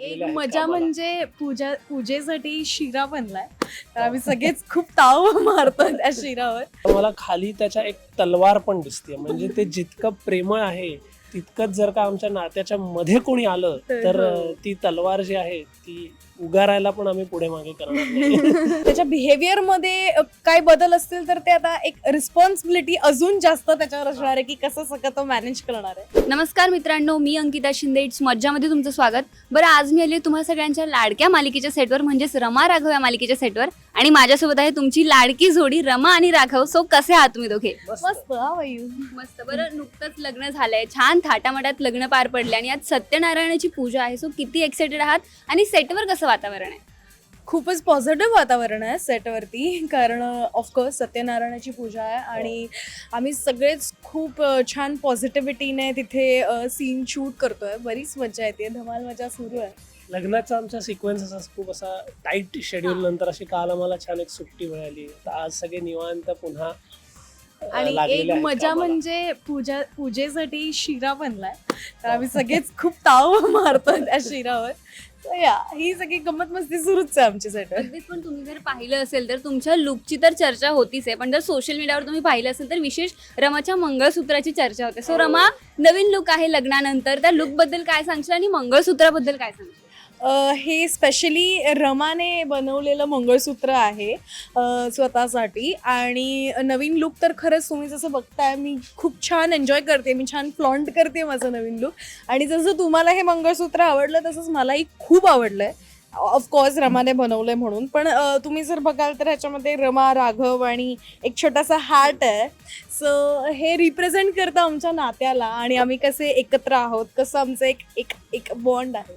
एक मजा. म्हणजे पूजा पूजेसाठी शिरा बनलाय तर आम्ही सगळेच खूप ताव मारतो त्या शिरावर. मला खाली त्याच्या एक तलवार पण दिसते म्हणजे ते जितकं प्रेमळ आहे तितकंच जर का आमच्या नात्याच्या मध्ये कोणी आलं तर हो. ती तलवार जी आहे ती उगारायला पण आम्ही पुढे मागे करणार नाही. त्याच्या बिहेवियरमध्ये काय बदल असतील तर ते आता एक रिस्पॉन्सिबिलिटी अजून जास्त त्याच्यावर असणार आहे की कसं सगळं तो मॅनेज करणार आहे. नमस्कार मित्रांनो मी अंकिता शिंदे. इट्स मज्जामध्ये तुमचं स्वागत. बरं आज मी आली तुम्हा सगळ्यांच्या लाडक्या मालिकेच्या सेटवर म्हणजेच रमा राघव या मालिकेच्या सेटवर आणि माझ्यासोबत आहे तुमची लाडकी जोडी रमा आणि राघव. सो कसे आहात तुम्ही दोघे? मस्त. मस्त बरं नुकतंच लग्न झालंय. छान थाटामाटात लग्न पार पडले आणि आज सत्यनारायणाची पूजा आहे. सो किती एक्साइटेड आहात? आणि सेटवर कसं वातावरण आहे? खूपच पॉझिटिव्ह वातावरण आहे सेटवरती कारण ऑफकोर्स सत्यनारायणाची पूजा आहे आणि आम्ही सगळेच खूप अ, छान पॉझिटिव्हिटीने तिथे सीन शूट करतोय. बरीच मजा येते. धमाल मजा सुरू आहे. लग्नाचा आमचा सिक्वेन्स असा खूप असा टाईट शेड्यूल नंतर अशी काल आम्हाला छान एक सुट्टी मिळाली. तर आज सगळे निवांत पुन्हा आणि एक मजा. म्हणजे पूजा पूजेसाठी शिरा बनलाय. तर आम्ही सगळेच खूप ताव मारतो त्या शिरावर. या ही सगळी गंमत मस्ती सुरूच आहे आमच्या सेटवर अगदीच पण तुम्ही जर पाहिलं असेल तर तुमच्या लुकची तर चर्चा होतीच आहे. पण जर सोशल मीडियावर तुम्ही पाहिलं असेल तर विशेष रमाच्या मंगळसूत्राची चर्चा होते. सो रमा नवीन लुक आहे लग्नानंतर. त्या लुकबद्दल काय सांगशील आणि मंगळसूत्राबद्दल काय सांगशील? हे स्पेशली रमाने बनवलेलं मंगळसूत्र आहे स्वतःसाठी. आणि नवीन लुक तर खरंच तुम्ही जसं बघताय मी खूप छान एन्जॉय करते. मी छान फ्लॉन्ट करते माझं नवीन लुक आणि जसं तुम्हाला हे मंगळसूत्र आवडलं तसंच मलाही खूप आवडलं आहे ऑफकोर्स रमाने बनवलंय म्हणून. पण तुम्ही जर बघाल तर ह्याच्यामध्ये रमा राघव आणि एक छोटासा हार्ट आहे. सो हे रिप्रेझेंट करतं आमच्या नात्याला. आणि आम्ही कसे एकत्र आहोत कसं आमचं एक एक एक बॉन्ड आहे.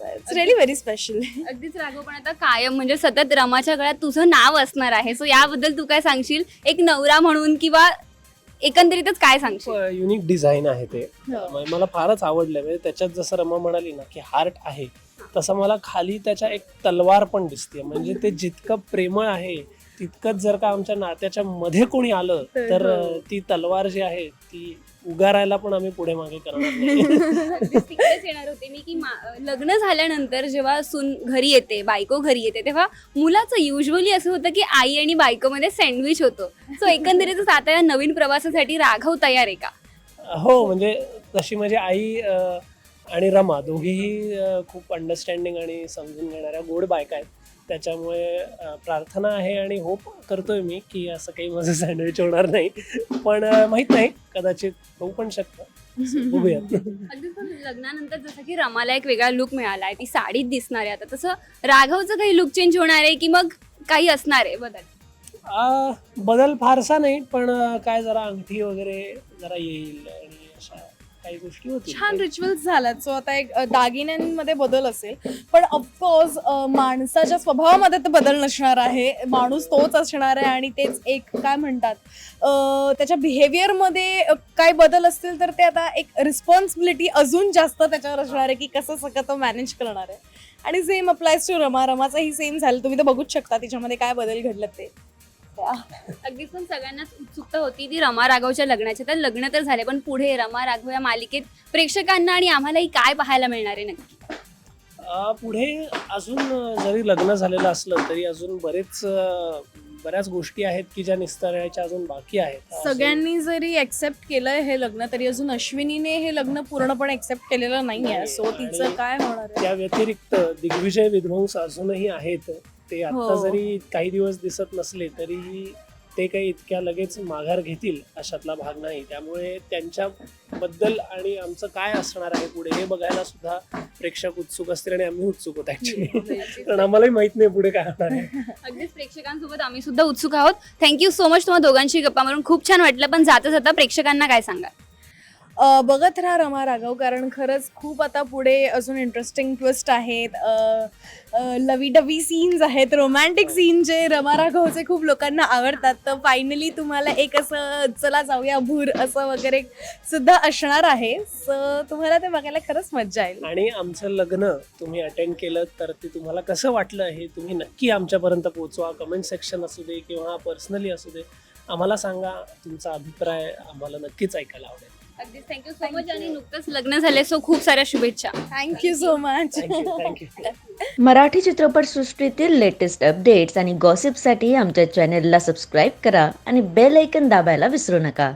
इट्स रिअली व्हेरी स्पेशल अगदीच राघव पण आता कायम म्हणजे सतत रमाच्या गळ्यात तुझं नाव असणार आहे. सो याबद्दल तू काय सांगशील? एक नवरा म्हणून किंवा एकंदरीतच काय सांगशील? युनिक डिझाईन आहे ते. हो. मला फारच आवडलं. म्हणजे त्याच्यात जसं रमा म्हणाली ना की हार्ट आहे तसं मला खाली त्याच्या एक तलवार पण दिसते म्हणजे ते जितकं प्रेमळ आहे तितकंच जर का आमच्या नात्याच्या मध्ये कोणी आलं तर हो. ती तलवार जी आहे ती उगारायला पण आम्ही पुढे मागे करणार नाही. की मा- लग्न झाल्यानंतर जेव्हा सून घरी येते बायको घरी येते तेव्हा मुलाचं युजली असं होतं की आई आणि बायकोमध्ये सँडविच होतं. सो एकंदरीतच आता या नवीन प्रवासासाठी राघव तयार आहे का? हो म्हणजे तशी माझी आई आणि रमा दोघीही खूप अंडरस्टँडिंग आणि समजून घेणाऱ्या गोड बायका आहेत. त्याच्यामुळे प्रार्थना आहे आणि होप करतोय मी की असं काही माझं सँडविच होणार नाही. पण माहीत माहीत नाही कदाचित होऊ पण शकतं. बघूयात अगदीच पण लग्नानंतर जसं की रमाला एक वेगळा लुक मिळाला आहे. ती साडीत दिसणार आहे आता. तसं राघवचं काही लुक चेंज होणार आहे की मग काही असणार आहे? बदल. आ, बदल फारसा नाही पण काय जरा अंगठी वगैरे जरा येईल आणि अशा काही गोष्टी होतील. छान रिच्युअल्स झाल्यात. सो आता एक अ, दागिन्यांमध्ये बदल असेल. पण ऑफकोर्स माणसाच्या स्वभावामध्ये तर बदल नसणार आहे. माणूस तोच असणार आहे आणि तेच एक काय म्हणतात अ, त्याच्या बिहेवियरमध्ये अ, काय बदल असतील तर ते आता एक रिस्पॉन्सिबिलिटी अजून जास्त त्याच्यावर असणार आहे की कसं सगळं तो मॅनेज करणार आहे. आणि सेम अप्लायज टू रमा रमाचाही सेम झालं. तुम्ही तर बघूच शकता तिच्यामध्ये काय बदल घडलं ते. अगदीच पण सगळ्यांनाच उत्सुकता होती ती रमा राघवच्या लग्नाची. तर लग्न तर झाले पण पुढे रमा राघव या मालिकेत प्रेक्षकांना आणि आम्हालाही काय पाहायला मिळणार आहे नक्की? अ, पुढे अजून अ, जरी लग्न झालेलं असलं तरी अजून बरेच अ, बऱ्याच गोष्टी आहेत की ज्या निस्तरायच्या अजून बाकी आहेत. अजून- सगळ्यांनी जरी एक्सेप्ट केलंय हे लग्न तरी अजून अश्विनीने हे लग्न पूर्णपणे एक्सेप्ट केलेलं नाहीये. नाही, सो तिचं काय होणार आहे? त्या व्यतिरिक्त दिग्विजय विध्वंस अजूनही आहेत. ते आता हो. जरी काही दिवस दिसत नसले तरी ते काही इतक्या लगेच माघार घेतील अशातला भाग नाही. त्यामुळे त्यांच्याबद्दल आणि आमचं काय असणार आहे पुढे हे बघायला सुद्धा प्रेक्षक उत्सुक असतील आणि आम्ही उत्सुक होत ऍक्च्युली कारण आम्हालाही माहीत नाही पुढे काय होणार आहे. अगदीच प्रेक्षकांसोबत आम्ही सुद्धा उत्सुक आहोत. थँक्यू सो मच तुम्हाला दोघांशी गप्पा मारून. खूप छान वाटलं पण जाता जाता प्रेक्षकांना काय सांगा बघत राहा रमा राघव कारण खरंच खूप आता पुढे अजून इंटरेस्टिंग ट्विस्ट आहेत. लवी डवी सीन्स आहेत रोमॅन्टिक सीन जे रमा राघवचे खूप लोकांना आवडतात. तर फायनली तुम्हाला एक असं चला जाऊया भूर असं वगैरे सुद्धा असणार आहे. सो तुम्हाला ते बघायला खरंच मज्जा येईल. आणि आमचं लग्न तुम्ही अटेंड केलं तर ते तुम्हाला कसं वाटलं हे तुम्ही नक्की आमच्यापर्यंत पोहोचवा. कमेंट सेक्शन असू दे किंवा पर्सनली असू दे आम्हाला सांगा. तुमचा अभिप्राय आम्हाला नक्कीच ऐकायला आवडेल. अगदीच. थँक्यू सो मच आणि नुकतंच लग्न झाले सो खूप साऱ्या शुभेच्छा. Thank you so much thank you thank you Marathi चित्रपटसृष्टीतील लेटेस्ट अपडेट्स आणि गॉसिपसाठी आमच्या चॅनेलला सबस्क्राईब करा आणि बेल ऐकन दाबायला विसरू नका.